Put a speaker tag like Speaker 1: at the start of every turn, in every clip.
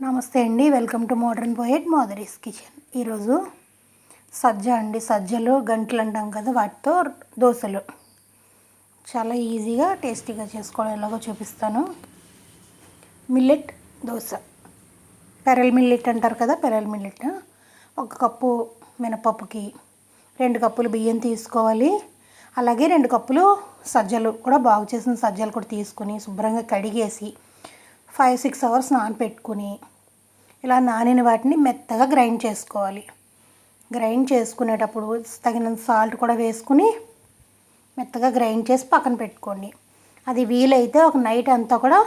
Speaker 1: నమస్తే అండి welcome to modern poet mothers kitchen. ఈరోజు సజ్జ అండి సజ్జలు గంటలు అంటాం కదా వాటితో దోశలు. చాలా ఈజీగా టేస్టీగా చేసుకోవడం ఎలాగో చూపిస్తాను. మిల్లెట్ దోశ. పెరల్ మిల్లెట్ అంటారు కదా పెరల్ మిల్లెట్. ఒక కప్పు మినపప్పుకి రెండు కప్పులు బియ్యం తీసుకోవాలి. అలాగే రెండు కప్పులు సజ్జలు కూడా బాగు చేసిన సజ్జలు కూడా తీసుకుని శుభ్రంగా కడిగేసి ఫైవ్ సిక్స్ అవర్స్ నానపెట్టుకుని ఇలా నానిన వాటిని మెత్తగా గ్రైండ్ చేసుకోవాలి. గ్రైండ్ చేసుకునేటప్పుడు తగినంత సాల్ట్ కూడా వేసుకుని మెత్తగా గ్రైండ్ చేసి పక్కన పెట్టుకోండి. అది వీలైతే ఒక నైట్ అంతా కూడా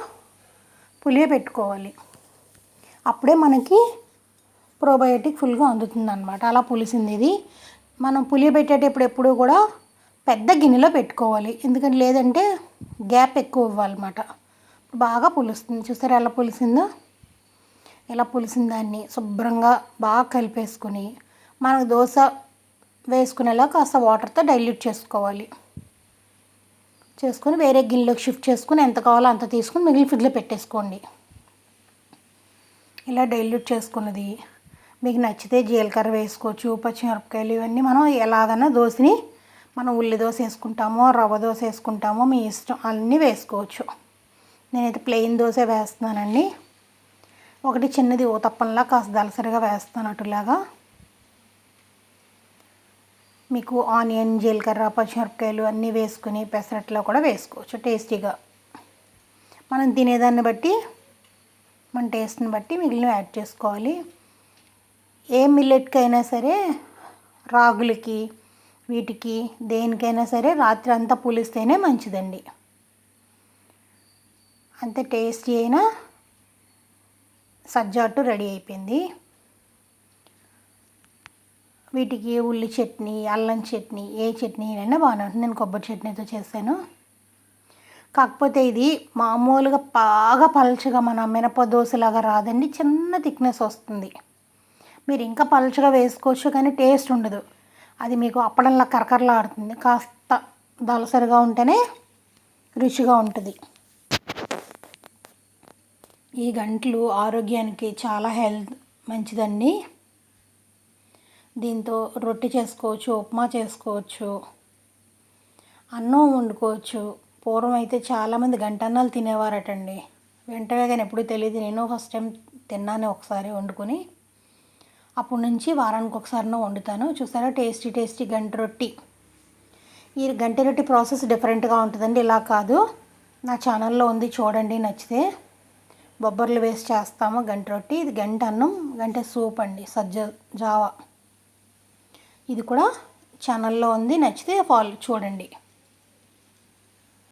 Speaker 1: పులియ పెట్టుకోవాలి. అప్పుడే మనకి ప్రోబయోటిక్ ఫుల్గా అందుతుంది అనమాట అలా పులిసింది ఇది. మనం పులియబెట్టేటప్పుడు ఎప్పుడూ కూడా పెద్ద గిన్నెలో పెట్టుకోవాలి. ఎందుకంటే లేదంటే గ్యాప్ ఎక్కువ ఇవ్వాలన్నమాట. బాగా పులుస్తుంది. చూసారా ఎలా పులిసిందో? ఇలా పులిసిన దాన్ని శుభ్రంగా బాగా కలిపేసుకొని మనకు దోశ వేసుకునేలా కాస్త వాటర్తో డైల్యూట్ చేసుకోవాలి. చేసుకొని వేరే గిన్నెలోకి షిఫ్ట్ చేసుకుని ఎంత కావాలో అంత తీసుకుని మిగిలిన ఫ్రిడ్జ్లో పెట్టేసుకోండి. ఇలా డైల్యూట్ చేసుకున్నది. మీకు నచ్చితే జీలకర్ర వేసుకోవచ్చు పచ్చిమిరపకాయలు ఇవన్నీ మనం ఎలాగైనా దోశని మనం ఉల్లి దోశ వేసుకుంటామో రవ్వ దోశ వేసుకుంటామో మీ ఇష్టం అన్నీ వేసుకోవచ్చు. నేనైతే ప్లెయిన్ దోశ వేస్తున్నానండి. ఒకటి చిన్నది ఊతప్పంలా కాస్త దలసరిగా వేస్తాను అటులాగా. మీకు ఆనియన్ జీలకర్ర పచ్చిమిరపకాయలు అన్నీ వేసుకుని పెసరట్లో కూడా వేసుకోవచ్చు టేస్టీగా. మనం తినేదాన్ని బట్టి మన టేస్ట్ని బట్టి మిగిలిన యాడ్ చేసుకోవాలి. ఏ మిల్లెట్కి అయినా సరే రాగులకి వీటికి దేనికైనా సరే రాత్రి అంతా పులిస్తేనే మంచిదండి. అంత టేస్టీ అయినా సజ్జాటు రెడీ అయిపోయింది. వీటికి ఉల్లి చట్నీ అల్లం చట్నీ ఏ చట్నీ అయినా బాగానే ఉంటుంది. నేను కొబ్బరి చట్నీతో చేశాను. కాకపోతే ఇది మామూలుగా బాగా పలుచగా మన మినప దోశలాగా రాదండి. చిన్న థిక్నెస్ వస్తుంది. మీరు ఇంకా పలుచగా వేసుకోవచ్చు కానీ టేస్ట్ ఉండదు. అది మీకు అప్పడంలా కరకరలాడుతుంది. కాస్త దలసరిగా ఉంటేనే రుచిగా ఉంటుంది. ఈ గంటలు ఆరోగ్యానికి చాలా హెల్త్ మంచిదండి. దీంతో రొట్టె చేసుకోవచ్చు ఉప్మా చేసుకోవచ్చు అన్నం వండుకోవచ్చు. పూర్వం అయితే చాలామంది గంటన్నాలు తినేవారటండి. వెంటనే కానీ ఎప్పుడు తెలియదు నేను ఫస్ట్ టైం తిన్నాను ఒకసారి వండుకొని. అప్పటి నుంచి వారానికి ఒకసారి వండుతాను. చూసారా? టేస్టీ టేస్టీ గంట రొట్టి. ఈ గంట రొట్టి ప్రాసెస్ డిఫరెంట్గా ఉంటుందండి. ఇలా కాదు. నా ఛానల్లో ఉంది చూడండి నచ్చితే. బొబ్బర్లు వేసి చేస్తాము గంట రొట్టి ఇది గంట అన్నం గంట సూప్ అండి సజ్జ జావా. ఇది కూడా ఛానల్లో ఉంది నచ్చితే ఫాలో చూడండి.